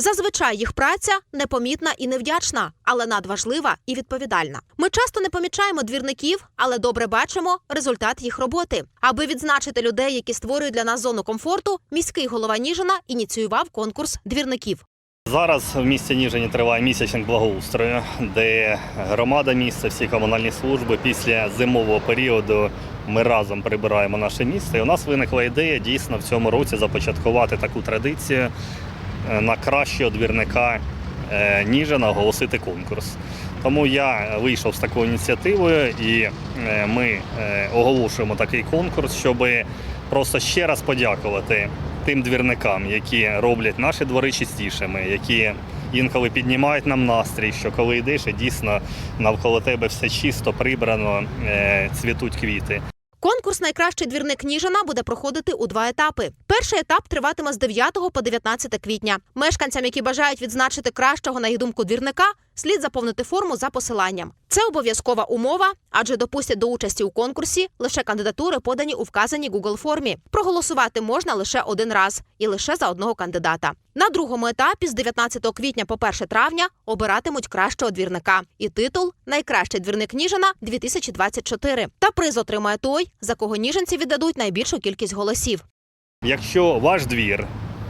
Зазвичай їх праця непомітна і невдячна, але надважлива і відповідальна. Ми часто не помічаємо двірників, але добре бачимо результат їх роботи. Аби відзначити людей, які створюють для нас зону комфорту, міський голова Ніжина ініціював конкурс двірників. Зараз в місті Ніжині триває місячник благоустрою, де громада міста, всі комунальні служби після зимового періоду ми разом прибираємо наше місто. І у нас виникла ідея дійсно в цьому році започаткувати таку традицію на кращого двірника е, Ніжина оголосити конкурс. Тому я вийшов з такою ініціативою, і е, ми е, оголошуємо такий конкурс, щоб просто ще раз подякувати тим двірникам, які роблять наші двори чистішими, які інколи піднімають нам настрій, що коли йдеш, і дійсно навколо тебе все чисто, прибрано, е, цвітуть квіти. Конкурс Найкращий двірник Ніжина буде проходити у два етапи. Перший етап триватиме з 9 по 19 квітня. Мешканцям, які бажають відзначити кращого на їх думку двірника, слід заповнити форму за посиланням. Це обов'язкова умова, адже допустять до участі у конкурсі лише кандидатури, подані у вказаній Google формі. Проголосувати можна лише один раз і лише за одного кандидата. На другому етапі з 19 квітня по 1 травня обиратимуть кращого двірника. І титул Найкращий двірник Ніжина 2024. Та приз отримає той, за кого ніженці віддадуть найбільшу кількість голосів. Якщо ваш двір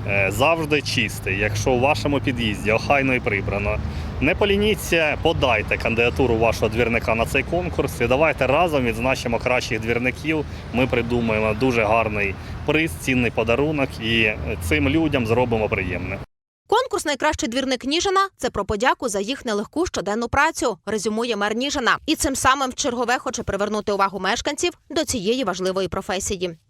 е, завжди чистий, якщо у вашому під'їзді охайно і прибрано, не полініться, подайте кандидатуру вашого двірника на цей конкурс і давайте разом відзначимо кращих двірників. Ми придумаємо дуже гарний приз, цінний подарунок і цим людям зробимо приємне. Конкурс Найкращий двірник Ніжина це про подяку за їх нелегку щоденну працю, резюмує мер Ніжина. І цим самим чергове хоче привернути увагу мешканців до цієї важливої професії.